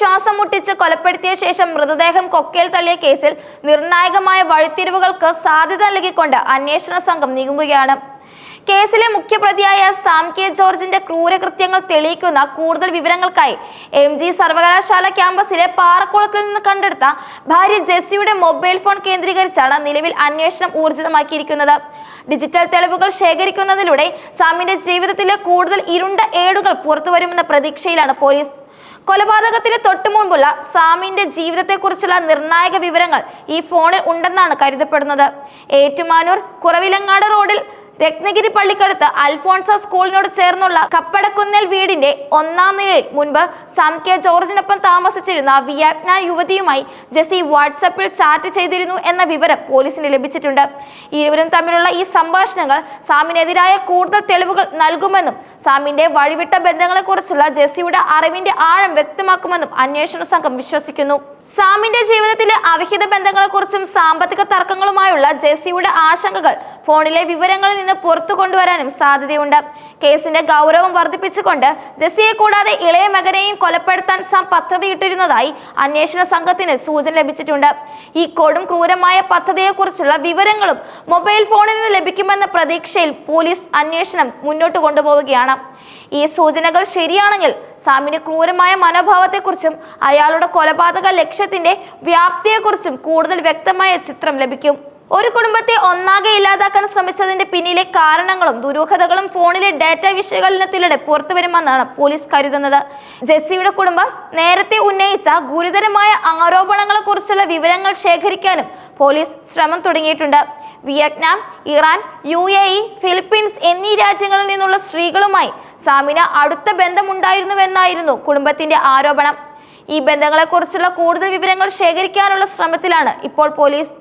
ശ്വാസം മുട്ടിച്ച് കൊലപ്പെടുത്തിയ ശേഷം മൃതദേഹം കൊക്കയിൽ തള്ളിയ കേസിൽ നിർണായകമായ വഴിത്തിരിവുകൾക്ക് സാധ്യത നൽകിക്കൊണ്ട് അന്വേഷണ സംഘം നീങ്ങുകയാണ്. കേസിലെ മുഖ്യപ്രതിയായ സാം കെ ജോർജിന്റെ ക്രൂരകൃത്യങ്ങൾ തെളിയിക്കുന്ന കൂടുതൽ വിവരങ്ങൾക്കായി എം ജി സർവകലാശാല ക്യാമ്പസിലെ പാറക്കുളത്തിൽ നിന്ന് കണ്ടെടുത്ത ഭാര്യ ജെസ്സിയുടെ മൊബൈൽ ഫോൺ കേന്ദ്രീകരിച്ചാണ് നിലവിൽ അന്വേഷണം ഊർജിതമാക്കിയിരിക്കുന്നത്. ഡിജിറ്റൽ തെളിവുകൾ ശേഖരിക്കുന്നതിലൂടെ സാമിന്റെ ജീവിതത്തിലെ കൂടുതൽ ഇരുണ്ട ഏടുകൾ പുറത്തുവരുമെന്ന പ്രതീക്ഷയിലാണ് പോലീസ്. കൊലപാതകത്തിന് തൊട്ടു മുൻപുള്ള സാമിന്റെ ജീവിതത്തെക്കുറിച്ചുള്ള നിർണായക വിവരങ്ങൾ ഈ ഫോണിൽ ഉണ്ടെന്നാണ് കരുതപ്പെടുന്നത്. ഏറ്റുമാനൂർ കുറവിലങ്ങാട് റോഡിൽ രത്നഗിരി പള്ളിക്കടുത്ത് അൽഫോൺസ സ്കൂളിനോട് ചേർന്നുള്ള കപ്പടക്കുന്നൽ വീടിന്റെ ഒന്നാം നിലയിൽ മുൻപ് സം കെ ജോർജിനൊപ്പം താമസിച്ചിരുന്ന വിയറ്റ്നാം യുവതിയുമായി ജെസി വാട്സപ്പിൽ ചാറ്റ് ചെയ്തിരുന്നു എന്ന വിവരം പോലീസിന് ലഭിച്ചിട്ടുണ്ട്. ഇരുവരും തമ്മിലുള്ള ഈ സംഭാഷണങ്ങൾ സാമിനെതിരായ കൂടുതൽ തെളിവുകൾ നൽകുമെന്നും സാമിന്റെ വഴിവിട്ട ബന്ധങ്ങളെക്കുറിച്ചുള്ള ജെസിയുടെ അറിവിന്റെ ആഴം വ്യക്തമാക്കുമെന്നും അന്വേഷണ സംഘം വിശ്വസിക്കുന്നു. സാമിന്റെ ജീവിതത്തിലെ അവിഹിത ബന്ധങ്ങളെക്കുറിച്ചും സാമ്പത്തിക തർക്കങ്ങളുമായുള്ള ജെസ്സിയുടെ ആശങ്കകൾ ഫോണിലെ വിവരങ്ങളിൽ നിന്ന് പുറത്തു കൊണ്ടുവരാനും സാധ്യതയുണ്ട്. കേസിന്റെ ഗൗരവം വർദ്ധിപ്പിച്ചുകൊണ്ട് ജെസ്സിയെ കൂടാതെ ഇളയ മകനെയും കൊലപ്പെടുത്താൻ സാം പദ്ധതിയിട്ടിരുന്നതായി അന്വേഷണ സംഘത്തിന് സൂചന ലഭിച്ചിട്ടുണ്ട്. ഈ കൊടും ക്രൂരമായ പദ്ധതിയെക്കുറിച്ചുള്ള വിവരങ്ങളും മൊബൈൽ ഫോണിൽ നിന്ന് ലഭിക്കുമെന്ന പ്രതീക്ഷയിൽ പോലീസ് അന്വേഷണം മുന്നോട്ട് കൊണ്ടുപോവുകയാണ്. ഈ സൂചനകൾ ശരിയാണെങ്കിൽ സാമിന്റെ ക്രൂരമായ മനോഭാവത്തെക്കുറിച്ചും അയാളുടെ കൊലപാതക ലക്ഷ്യത്തിന്റെ വ്യാപ്തിയെക്കുറിച്ചും കൂടുതൽ വ്യക്തമായ ചിത്രം ലഭിക്കും. ഒരു കുടുംബത്തെ ഒന്നാകെ ഇല്ലാതാക്കാൻ ശ്രമിച്ചതിന്റെ പിന്നിലെ കാരണങ്ങളും ദുരൂഹതകളും ഫോണിലെ ഡാറ്റ വിശകലനത്തിലൂടെ പുറത്തു വരുമെന്നാണ് പോലീസ് കരുതുന്നത്. ജെസ്സിയുടെ കുടുംബം നേരത്തെ ഉന്നയിച്ച ഗുരുതരമായ ആരോപണങ്ങളെക്കുറിച്ചുള്ള വിവരങ്ങൾ ശേഖരിക്കാനും പോലീസ് ശ്രമം തുടങ്ങിയിട്ടുണ്ട്. Vietnam Iran U A E Philippines എന്നീ രാജ്യങ്ങളിൽ നിന്നുള്ള സ്ത്രീകളുമായി സാമിന അടുത്ത ബന്ധമുണ്ടായിരുന്നുവെന്നായിരുന്നു കുടുംബത്തിന്റെ ആരോപണം. ഈ ബന്ധങ്ങളെക്കുറിച്ചുള്ള കൂടുതൽ വിവരങ്ങൾ ശേഖരിക്കാനുള്ള ശ്രമത്തിലാണ് ഇപ്പോൾ പോലീസ്.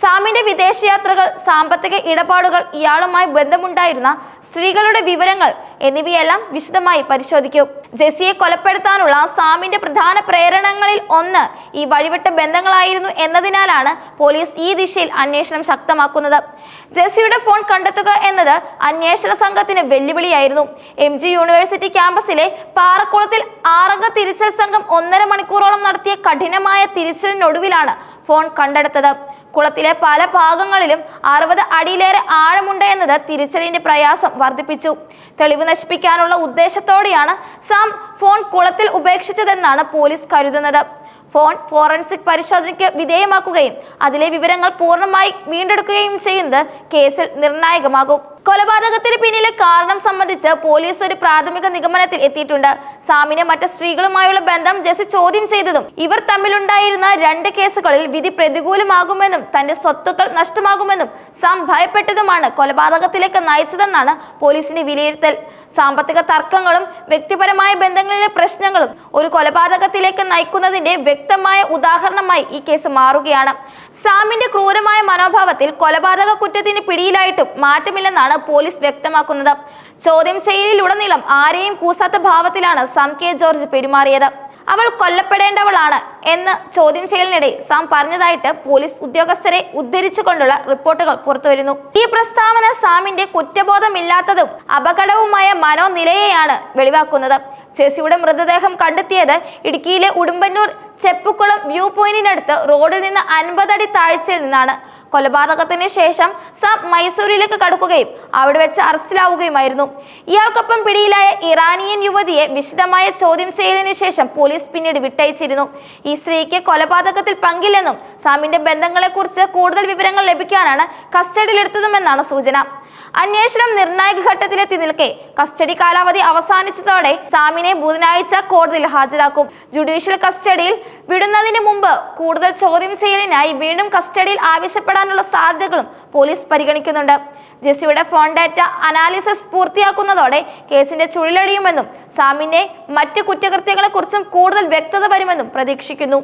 സാമിന്റെ വിദേശയാത്രകൾ സാമ്പത്തിക ഇടപാടുകൾ ഇയാളുമായി ബന്ധമുണ്ടായിരുന്ന സ്ത്രീകളുടെ വിവരങ്ങൾ എന്നിവയെല്ലാം വിശദമായി പരിശോധിക്കും. ജെസിയെ കൊലപ്പെടുത്താനുള്ള സാമിന്റെ പ്രധാന പ്രേരണങ്ങളിൽ ഒന്ന് ഈ വഴിവിട്ട ബന്ധങ്ങളായിരുന്നു എന്നതിനാലാണ് പോലീസ് ഈ ദിശയിൽ അന്വേഷണം ശക്തമാക്കുന്നത്. ജെസിയുടെ ഫോൺ കണ്ടെത്തുക എന്നത് അന്വേഷണ സംഘത്തിന് വെല്ലുവിളിയായിരുന്നു. എം ജി യൂണിവേഴ്സിറ്റി ക്യാമ്പസിലെ പാറക്കുളത്തിൽ ആറംഗ തിരിച്ചൽ സംഘം ഒന്നര മണിക്കൂറോളം നടത്തിയ കഠിനമായ തിരിച്ചലിനൊടുവിലാണ് ഫോൺ കണ്ടെടുത്തത്. കുളത്തിലെ പല ഭാഗങ്ങളിലും അറുപത് അടിയിലേറെ ആഴമുണ്ട് എന്നത് തിരിച്ചലിന്റെ പ്രയാസം വർദ്ധിപ്പിച്ചു. തെളിവ് നശിപ്പിക്കാനുള്ള ഉദ്ദേശത്തോടെയാണ് സാം ഫോൺ കുളത്തിൽ ഉപേക്ഷിച്ചതെന്നാണ് പോലീസ് കരുതുന്നത്. ഫോൺ ഫോറൻസിക് പരിശോധനയ്ക്ക് വിധേയമാക്കുകയും അതിലെ വിവരങ്ങൾ പൂർണമായി വീണ്ടെടുക്കുകയും ചെയ്യുന്നത് കേസിൽ നിർണായകമാകും. കൊലപാതകത്തിന് പിന്നിലെ കാരണം സംബന്ധിച്ച് പോലീസ് ഒരു പ്രാഥമിക നിഗമനത്തിൽ എത്തിയിട്ടുണ്ട്. സാമിനെ മറ്റ് സ്ത്രീകളുമായുള്ള ബന്ധം ജെസി ചോദ്യം ചെയ്തതും ഇവർ തമ്മിലുണ്ടായിരുന്ന രണ്ട് കേസുകളിൽ വിധി പ്രതികൂലമാകുമെന്നും തന്റെ സ്വത്തുക്കൾ നഷ്ടമാകുമെന്നും സാം ഭയപ്പെട്ടതുമാണ് കൊലപാതകത്തിലേക്ക് നയിച്ചതെന്നാണ് പോലീസിന്റെ വിലയിരുത്തൽ. സാമ്പത്തിക തർക്കങ്ങളും വ്യക്തിപരമായ ബന്ധങ്ങളിലെ പ്രശ്നങ്ങളും ഒരു കൊലപാതകത്തിലേക്ക് നയിക്കുന്നതിന്റെ വ്യക്തമായ ഉദാഹരണമായി ഈ കേസ് മാറുകയാണ്. സാമിന്റെ ക്രൂരമായ മനോഭാവത്തിൽ കൊലപാതക കുറ്റത്തിന് പിടിയിലായിട്ടും മാറ്റമില്ലെന്നാണ് പോലീസ് വ്യക്തമാക്കുന്നത്. ചോദ്യം ചെയ്യലിലുടനീളം ആരെയും കൂസാത്ത ഭാവത്തിലാണ് സം കെ ജോർജ് പെരുമാറിയത്. അവൾ കൊല്ലപ്പെടേണ്ടവളാണ് എന്ന് ചോദ്യം ചെയ്യലിനിടെ സാം പറഞ്ഞതായിട്ട് പോലീസ് ഉദ്യോഗസ്ഥരെ ഉദ്ധരിച്ചുകൊണ്ടുള്ള റിപ്പോർട്ടുകൾ പുറത്തുവരുന്നു ഈ പ്രസ്താവന സാമിന്റെ കുറ്റബോധമില്ലാത്തതും അപകടവുമായ മനോനിലയെയാണ് വെളിവാക്കുന്നത്. ചേസിയുടെ മൃതദേഹം കണ്ടെത്തിയത് ഇടുക്കിയിലെ ഉടുമ്പന്നൂർ ചെപ്പുക്കുളം വ്യൂ പോയിന്റിനടുത്ത് റോഡിൽ നിന്ന് അൻപതടി താഴ്ചയിൽ നിന്നാണ്. കൊലപാതകത്തിന് ശേഷം സബ് മൈസൂരിലേക്ക് കടക്കുകയും അവിടെ വെച്ച് അറസ്റ്റിലാവുകയുമായിരുന്നു. ഇയാൾക്കൊപ്പം പിടിയിലായ ഇറാനിയൻ യുവതിയെ വിശദമായ ചോദ്യം ചെയ്യലിന് ശേഷം പോലീസ് പിന്നീട് വിട്ടയച്ചിരുന്നു. ഈ സ്ത്രീക്ക് കൊലപാതകത്തിൽ പങ്കില്ലെന്നും സാമിന്റെ ബന്ധങ്ങളെക്കുറിച്ച് കൂടുതൽ വിവരങ്ങൾ ലഭിക്കാനാണ് കസ്റ്റഡിയിലെടുത്തതുമെന്നാണ് സൂചന. അന്വേഷണം നിർണായക ഘട്ടത്തിലെത്തി നിൽക്കെ. കസ്റ്റഡി കാലാവധി അവസാനിച്ചതോടെ സാമിനെ ബുധനാഴ്ച കോടതിയിൽ ഹാജരാക്കും. ജുഡീഷ്യൽ കസ്റ്റഡിയിൽ വിടുന്നതിന് മുമ്പ് കൂടുതൽ ചോദ്യം ചെയ്യലിനായി വീണ്ടും കസ്റ്റഡിയിൽ ആവശ്യപ്പെടാനുള്ള സാധ്യതകളും പോലീസ് പരിഗണിക്കുന്നുണ്ട്. ജെസ്സിയുടെ ഫോൺ ഡാറ്റ അനാലിസിസ് പൂർത്തിയാക്കുന്നതോടെ കേസിന്റെ ചുഴലഴിയുമെന്നും സാമിനെ മറ്റ് കുറ്റകൃത്യങ്ങളെക്കുറിച്ചും കൂടുതൽ വ്യക്തത വരുമെന്നും പ്രതീക്ഷിക്കുന്നു.